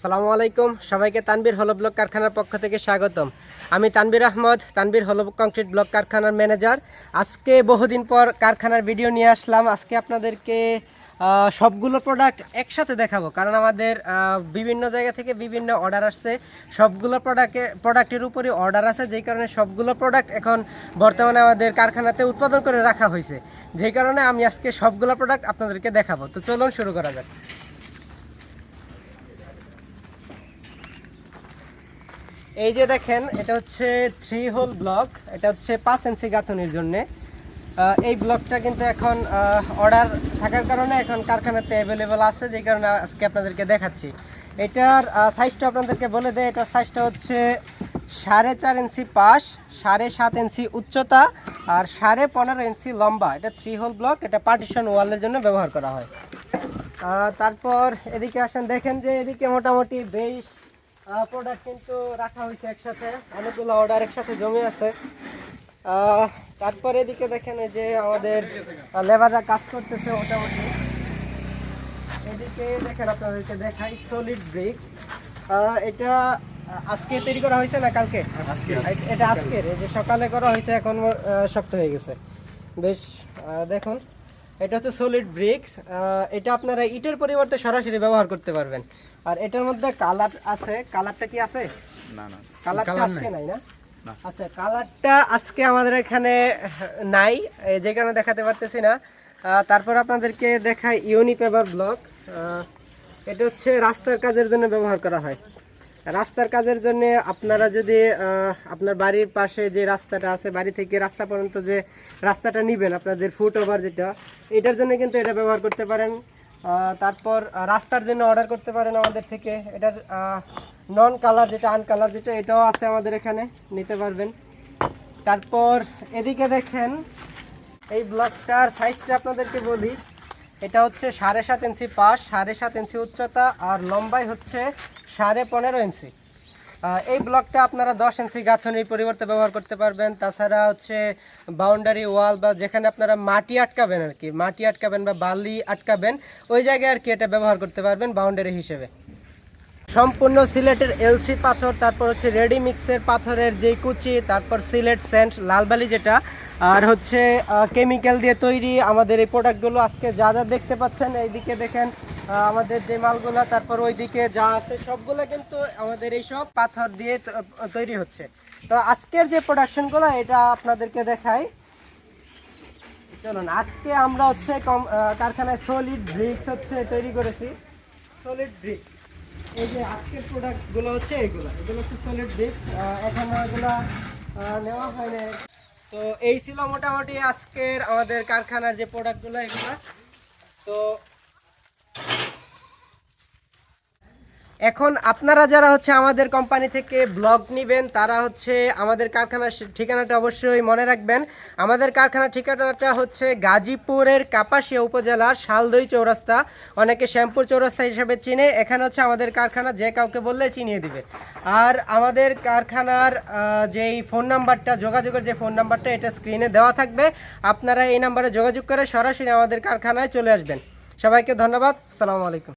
সালামু আলাইকুম। সবাইকে তানবীর হলো ব্লক কারখানার পক্ষ থেকে স্বাগতম। আমি তানবীর আহমদ তানবীর হলো কংক্রিট ব্লক কারখানার ম্যানেজার। আজকে বহুদিন পর কারখানার ভিডিও নিয়ে আসলাম। আজকে আপনাদেরকে সবগুলো প্রোডাক্ট একসাথে দেখাবো। কারণ আমাদের বিভিন্ন জায়গা থেকে বিভিন্ন অর্ডার আসছে। সবগুলো প্রোডাক্টে প্রোডাক্টের উপরই অর্ডার আছে। যেই কারণে সবগুলো প্রোডাক্ট এখন বর্তমানে আমাদের কারখানাতে উৎপাদন করে রাখা হয়েছে। যেই কারণে আমি আজকে সবগুলো প্রোডাক্ট আপনাদেরকে দেখাবো। তো চলুন শুরু করা যাক। এই যে দেখেন, এটা হচ্ছে থ্রি হোল ব্লক এটা হচ্ছে পাঁচ ইঞ্চি গাঁথনির জন্যে। এই ব্লকটা কিন্তু এখন অর্ডার থাকার কারণে এখন কারখানাতে অ্যাভেলেবেল আছে, যে কারণে আজকে আপনাদেরকে দেখাচ্ছি। এটার সাইজটা আপনাদেরকে বলে দেয় এটার সাইজটা হচ্ছে সাড়ে চার ইঞ্চি পাশ, সাড়ে সাত ইঞ্চি উচ্চতা, আর সাড়ে পনেরো ইঞ্চি লম্বা। এটা থ্রি হোল ব্লক এটা পার্টিশন ওয়ালের জন্য ব্যবহার করা হয়। তারপর এদিকে আসেন, দেখেন যে এদিকে মোটামুটি বেশ প্রোডাক্ট কিন্তু রাখা হয়েছে একসাথে। অনেকগুলো অর্ডার একসাথে জমে আছে। তারপর এদিকে দেখেন যে আমাদের লেবাররা কাজ করতেছে মোটামুটি। এদিকে দেখেন আপনাদেরকে দেখাই সলিড ব্রিক এটা আজকে তৈরি করা হয়েছে না কালকে? এটা আজকের এই যে সকালে করা হয়েছে এখন শক্ত হয়ে গেছে। বেশ দেখুন। এটা হচ্ছে সলিড ব্রিক্স এটা আপনারা ইটের পরিবর্তে সরাসরি ব্যবহার করতে পারবেন। আর এটার মধ্যে কালার আছে কালারটা কি আছে? না না। কালারটা আজকে নাই। না। আচ্ছা কালারটা আজকে আমাদের এখানে নাই এই যে কারণে দেখাতে পারতেছি না। আহ, তারপর আপনাদেরকে দেখাই ইউনি পেপার ব্লক এটা হচ্ছে রাস্তার কাজের জন্য ব্যবহার করা হয়। রাস্তার কাজের জন্য আপনারা যদি আপনার বাড়ির পাশে যে রাস্তাটা আছে, বাড়ি থেকে রাস্তা পর্যন্ত যে রাস্তাটা নেবেন, আপনাদের ফুট ওভার যেটা, এটার জন্য কিন্তু এটা ব্যবহার করতে পারেন। তারপর রাস্তার জন্য অর্ডার করতে পারেন আমাদের থেকে। এটার নন কালার যেটা আনকালার যেটা, এটাও আছে আমাদের এখানে, নিতে পারবেন। তারপর এদিকে দেখেন, এই ব্লকটার সাইজটা আপনাদেরকে বলি। এটা হচ্ছে সাড়ে সাত ইঞ্চি পাশ, সাড়ে সাত ইঞ্চি উচ্চতা আর লম্বাই হচ্ছে সাড়ে পনেরো ইঞ্চি। এই ব্লকটা আপনারা দশ ইঞ্চি গাঁথনির পরিবর্তে ব্যবহার করতে পারবেন। তাছাড়া হচ্ছে বাউন্ডারি ওয়াল বা যেখানে আপনারা মাটি আটকাবেন আর কি, মাটি আটকাবেন বা বালি আটকাবেন, ওই জায়গায় আর কি এটা ব্যবহার করতে পারবেন বাউন্ডারি হিসেবে। সম্পূর্ণ সিলেটের এলসি পাথর, তারপর হচ্ছে রেডি মিক্সের পাথরের যেই কুচি, তারপর সিলেট সেন্ট লালবালি যেটা আর হচ্ছে কেমিক্যাল দিয়ে তৈরি আমাদের এই প্রোডাক্টগুলো আজকে যা যা দেখতে পাচ্ছেন, এইদিকে দেখেন আমাদের যে মালগুলো, তারপর ওইদিকে যা আছে, সবগুলো কিন্তু আমাদের এই সব পাথর দিয়ে তৈরি হচ্ছে। তো আজকের যে প্রোডাকশনগুলো এটা আপনাদেরকে দেখাই। চলুন, আজকে আমরা হচ্ছে কম- কারখানায় সলিড ব্রিক্স হচ্ছে তৈরি করেছি। সলিড ব্রিক্স এই যে আজকের প্রোডাক্টগুলো হচ্ছে এগুলো। এগুলো হচ্ছে সলিড ব্রিক্স এখনও এগুলো নেওয়া হয়নি তো এই ছিল মোটামুটি আজকের আমাদের কারখানার যে প্রোডাক্টগুলো এগুলো। তো এখন আপনারা যারা হচ্ছে আমাদের কোম্পানি থেকে ব্লগ নেবেন, তারা হচ্ছে আমাদের কারখানার ঠিকানাটা অবশ্যই মনে রাখবেন। আমাদের কারখানার ঠিকানাটা হচ্ছে গাজীপুরের কাপাসিয়া উপজেলার শালদই চৌরাস্তা। অনেকে শ্যামপুর চৌরাস্তা হিসেবে চিনে, এখানে হচ্ছে আমাদের কারখানা যে কাউকে বললে চিনিয়ে দিবে। আর আমাদের কারখানার যেই ফোন নাম্বারটা যোগাযোগের যে ফোন নাম্বারটা এটা স্ক্রিনে দেওয়া থাকবে। আপনারা এই নাম্বারে যোগাযোগ করে সরাসরি আমাদের কারখানায় চলে আসবেন। সবাইকে ধন্যবাদ। সালামু আলাইকুম।